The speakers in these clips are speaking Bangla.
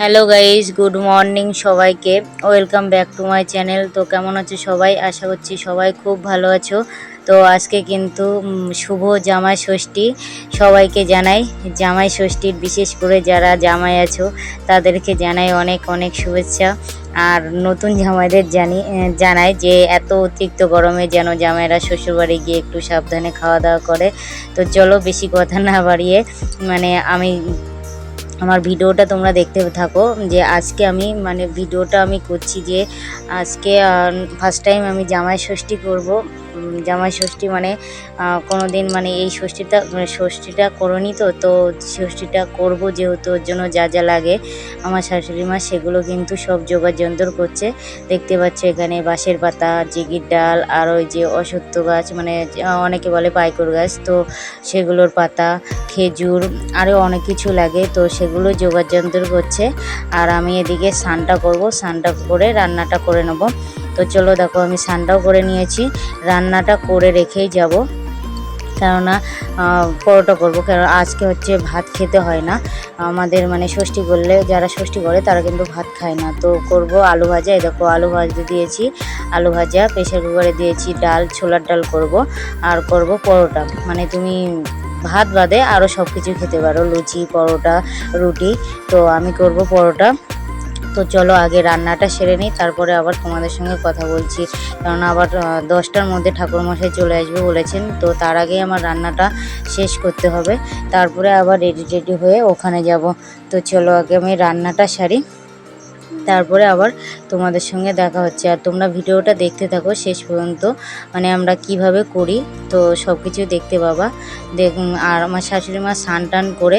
হ্যালো গাইজ গুড মর্নিং সবাইকে। Welcome back to my channel তো কেমন আছো সবাই? আশা করছি সবাই খুব ভালো আছো। তো আজকে কিন্তু শুভ জামাই ষষ্ঠী সবাইকে জানাই। জামাই ষষ্ঠীর বিশেষ করে যারা জামাই আছো, তাদেরকে জানাই অনেক অনেক শুভেচ্ছা। আর নতুন জামাইদের জানি জানাই যে এত অতিরিক্ত গরমে যেন জামাইরা শ্বশুরবাড়ি গিয়ে একটু সাবধানে খাওয়া দাওয়া করে। তো চলো বেশি কথা না বাড়িয়ে মানে আমি আমার ভিডিওটা তোমরা দেখতে থাকো যে আজকে আমি মানে ভিডিওটা আমি করছি যে আজকে ফার্স্ট টাইম আমি জামাই ষষ্ঠী করব। জামাই ষষ্ঠী মানে কোনো দিন মানে এই ষষ্ঠীটা মানে ষষ্ঠীটা করনি তো তো ষষ্ঠীটা করব যেহেতু ওর জন্য যা যা লাগে। আমার শাশুড়ি মা সেগুলো কিন্তু সব জোগাড় যন্ত্র করছে। দেখতে পাচ্ছ এখানে বাঁশের পাতা, জিগির ডাল, আর ওই যে অসত্য গাছ মানে অনেকে বলে পাইকর গাছ, তো সেগুলোর পাতা, খেজুর, আরও অনেক কিছু লাগে, তো সেগুলো জোগাড় যন্ত্র করছে। আর আমি এদিকে স্নানটা করব, স্নানটা করে রান্নাটা করে নেব। তো চলো দেখো, আমি স্নানটাও করে নিয়েছি। রান্নাটা করে রেখেই যাব। কেননা পরোটা করব কারণ আজকে হচ্ছে ভাত খেতে হয় না। আমাদের মানে ষষ্ঠী করলে, যারা ষষ্ঠী করে, তারা কিন্তু ভাত খায় না। তো করব আলু ভাজা। এই দেখো, আলু ভাজা দিয়েছি। আলু ভাজা প্রেশার কুকারে দিয়েছি ডাল, ছোলার ডাল করব। আর করব পরোটা। মানে তুমি ভাত বাদে আরও সব কিছু খেতে পারো, লুচি, পরোটা, রুটি। তো আমি করব পরোটা। তো চলো আগে রান্নাটা সেরে নিই, তারপরে আবার তোমাদের সঙ্গে কথা বলছি। কারণ আবার দশটার মধ্যে ঠাকুরমশাই চলে আসবে বলেছেন, তো তার আগে আমার রান্নাটা শেষ করতে হবে। তারপরে আবার রেডি রেডি হয়ে ওখানে যাব। তো চলো আগে আমি রান্নাটা সারি। তারপরে আবার তোমাদের সঙ্গে দেখা হচ্ছে। আর তোমরা ভিডিওটা দেখতে থাকো শেষ পর্যন্ত। মানে আমরা কীভাবে করি, তো সব কিছু দেখতে পাবা। দেখ আর আমার শাশুড়ি মা স্নান টান করে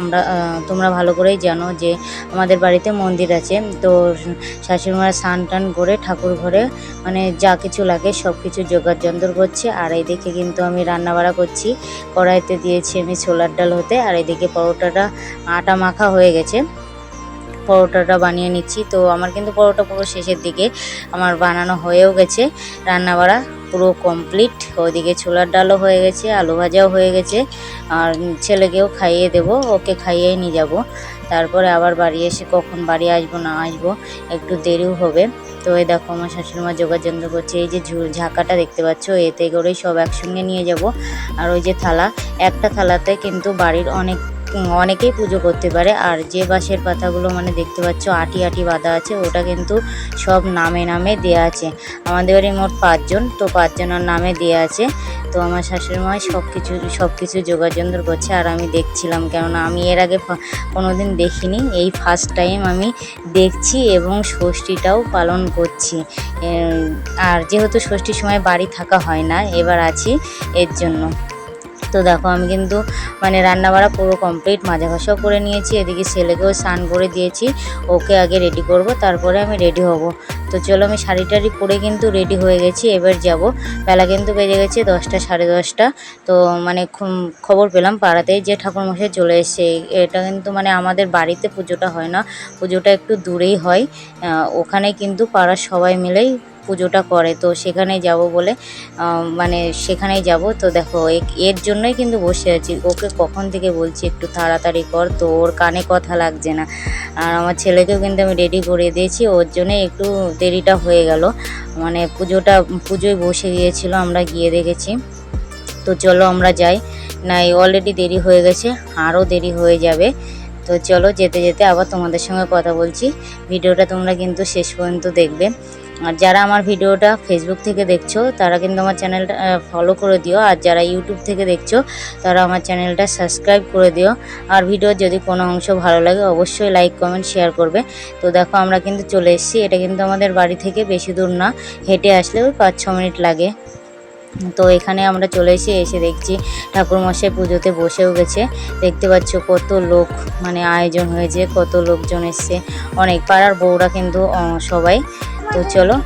আমরা তোমরা ভালো করেই জানো যে আমাদের বাড়িতে মন্দির আছে। তো শাশুড়ি মা স্নান টান করে ঠাকুর ঘরে মানে যা কিছু লাগে সব কিছু জোগাড় যন্ত্র করছে। আর এইদিকে কিন্তু আমি রান্না বাড়া করছি। কড়াইতে দিয়েছি আমি ছোলার ডাল হতে। আর এদিকে পরোটাটা আটা মাখা হয়ে গেছে। পরোটাটা বানিয়ে নিচ্ছি। তো আমার কিন্তু পরোটা পুরো শেষের দিকে আমার বানানো হয়েও গেছে। রান্না বাড়া পুরো কমপ্লিট ওইদিকে ছোলার ডালও হয়ে গেছে, আলু ভাজাও হয়ে গেছে। আর ছেলেকেও খাইয়ে দেব, ওকে খাইয়েই নিয়ে যাব। তারপরে আবার বাড়ি এসে কখন বাড়ি আসব না আসব, একটু দেরিও হবে। তো এই দেখো আমার শাশুড়ি মা যোগাযন্ত্র করছে, এই যে ঝাঁকাটা দেখতে পাচ্ছ, এতে করেই সব একসঙ্গে নিয়ে যাব। আর ওই যে থালা, একটা থালাতে কিন্তু বাড়ির অনেক অনেকেই পুজো করতে পারে। আর যে বাঁশের পাতাগুলো মানে দেখতে পাচ্ছ, আটি আটি বাঁধা আছে, ওটা কিন্তু সব নামে নামে দেয়া আছে। আমাদের বাড়ি মোট পাঁচজন, তো পাঁচজনের নামে দেয়া আছে। তো আমার শাশুড়ি মা সব কিছু সব কিছু যোগাযন্ত্র করছে, আর আমি দেখছিলাম কেননা আমি এর আগে ফা- কোনোদিন দেখিনি। এই ফার্স্ট টাইম আমি দেখছি এবং ষষ্ঠীটাও পালন করছি। আর যেহেতু ষষ্ঠীর সময় বাড়ি থাকা হয় না, এবার আছি এর জন্য। তো দেখো, আমি কিন্তু মানে রান্না বাড়া পুরো কমপ্লিট মাজা করে নিয়েছি। এদিকে ছেলেকেও স্নান করে দিয়েছি। ওকে আগে রেডি করব, তারপরে আমি রেডি হব। তো চলো, আমি শাড়ি টাড়ি পরে কিন্তু রেডি হয়ে গেছি। এবার যাব। বেলা কিন্তু বেজে গেছে দশটা, সাড়ে দশটা। তো মানে খবর পেলাম পাড়াতেই যে ঠাকুরমশাই চলে এসছে। এটা কিন্তু মানে আমাদের বাড়িতে পুজোটা হয় না। পুজোটা একটু দূরেই হয়। ওখানে কিন্তু পাড়ার সবাই মিলেই পুজোটা করে, তো সেখানে যাব বলে মানে সেখানেই যাব। তো দেখো এর জন্যই কিন্তু বসে আছি। ওকে কখন থেকে বলছি, একটু তাড়াতাড়ি কর তো ওর কানে কথা লাগছে না। আর আমার ছেলেকেও কিন্তু আমি রেডি করে দিয়েছি। ওর জন্য একটু দেরিটা হয়ে গেল। মানে পুজোটা, পুজোয় বসে গিয়েছিল, আমরা গিয়ে দেখেছি। তো চলো আমরা যাই। না অলরেডি দেরি হয়ে গেছে, আরও দেরি হয়ে যাবে। তো চলো যেতে যেতে আবার তোমাদের সঙ্গে কথা বলছি। ভিডিওটা তোমরা কিন্তু শেষ পর্যন্ত দেখবে। আর যারা আমার ভিডিওটা ফেসবুক থেকে দেখছ, তারা কিন্তু আমার চ্যানেলটা ফলো করে দিও। আর যারা ইউটিউব থেকে দেখছ, তারা আমার চ্যানেলটা সাবস্ক্রাইব করে দিও। আর ভিডিওর যদি কোনো অংশ ভালো লাগে, অবশ্যই লাইক কমেন্ট শেয়ার করবে। তো দেখো, আমরা কিন্তু চলে এসেছি। এটা কিন্তু আমাদের বাড়ি থেকে বেশি দূর না। হেঁটে আসলে ওই পাঁচ ছ মিনিট লাগে। তো এখানে আমরা চলে এসে এসে দেখছি ঠাকুরমশাই পুজোতে বসেও গেছে। দেখতে পাচ্ছ কত লোক মানে আয়োজন হয়েছে, কত লোকজন এসছে। অনেক পাড়ার বউরা কিন্তু সবাই। তো চলো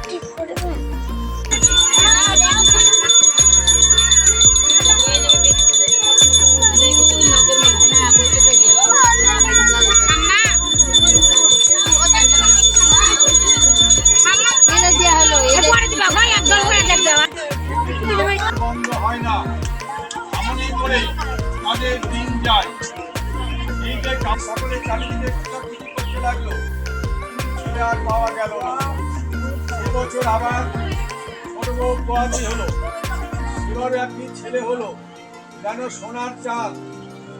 এবছর আবার অনুভব পোয়াতি হলো। এবারও একটি ছেলে হলো, যেন সোনার চাল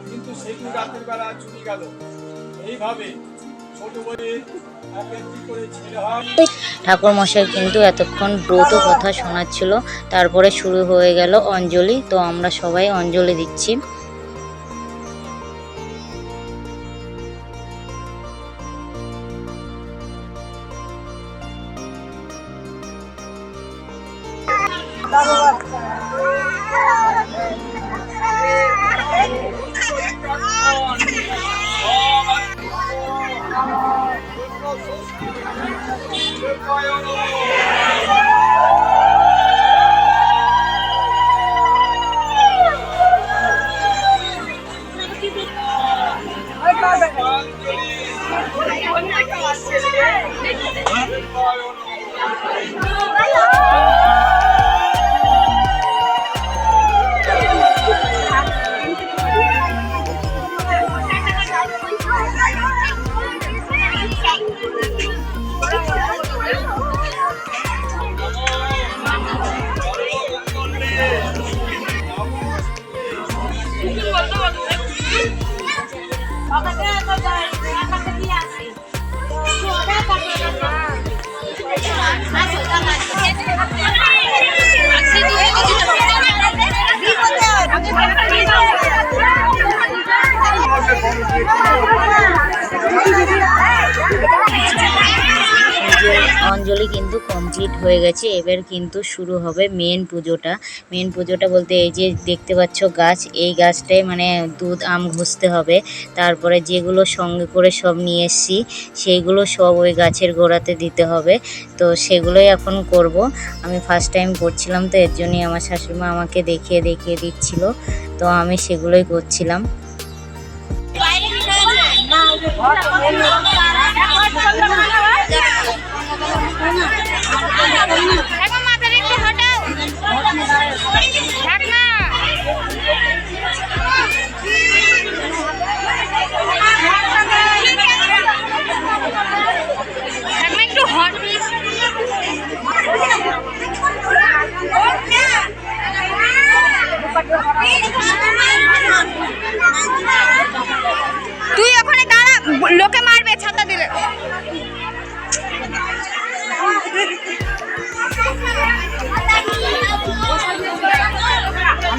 কিন্তু সেটি রাতের বেলা চুরি গেল। এইভাবে ছোট বইয়ের ঠাকুর মশাই কিন্তু এতক্ষণ ব্রত কথা শোনাচ্ছিল। তারপরে শুরু হয়ে গেল অঞ্জলি, তো আমরা সবাই অঞ্জলি দিচ্ছি। Masuk, masuk, masuk. অঞ্জলি কিন্তু কমপ্লিট হয়ে গেছে, এবার কিন্তু শুরু হবে মেন পুজোটা। মেন পুজোটা বলতে এই যে দেখতে পাচ্ছ গাছ, এই গাছটায় মানে দুধ, আম ঘষতে হবে। তারপরে যেগুলো সঙ্গে করে সব নিয়ে এসছি, সেইগুলো সব ওই গাছের গোড়াতে দিতে হবে। তো সেগুলোই এখন করব। আমি ফার্স্ট টাইম করছিলাম, তো এর জন্যই আমার শাশুড়িমা আমাকে দেখিয়ে দেখিয়ে দিচ্ছিল। তো আমি সেগুলোই করছিলাম। তুই ওখানে দাঁড়া লোকে মারবে ছাতা দিলে।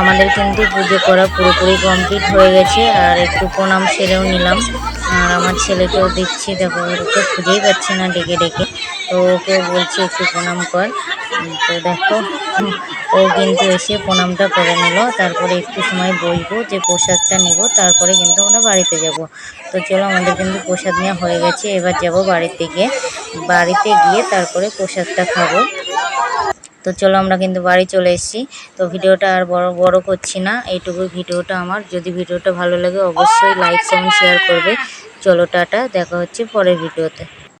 আমাদের কিন্তু পুজো করা পুরোপুরি কমপ্লিট হয়ে গেছে, আর একটু প্রণাম সেরেও নিলাম। আর আমার ছেলেকেও দিচ্ছি দেখো ওকে খুঁজেই পাচ্ছি না ডেকে ডেকে। তো ওকে বলছি, একটু প্রণাম কর। তো দেখো, ও কিন্তু এসে প্রণামটা করে নিল। তারপরে একটু সময় বসবো যে প্রসাদটা নেব, তারপরে কিন্তু আমরা বাড়িতে যাব। তো চলো, আমাদের কিন্তু প্রসাদ নেওয়া হয়ে গেছে। এবার যাব বাড়ির দিকে। বাড়িতে গিয়ে তারপরে প্রসাদটা খাব। তো চলো আমরা কিন্তু বাড়ি চলে এসেছি। তো ভিডিওটা আর বড় বড় করছি না। এইটুকু ভিডিওটা আমার। যদি ভিডিওটা ভালো লাগে অবশ্যই লাইক কমেন্ট শেয়ার করবে। চলো টাটা। দেখা হচ্ছে পরের ভিডিওতে।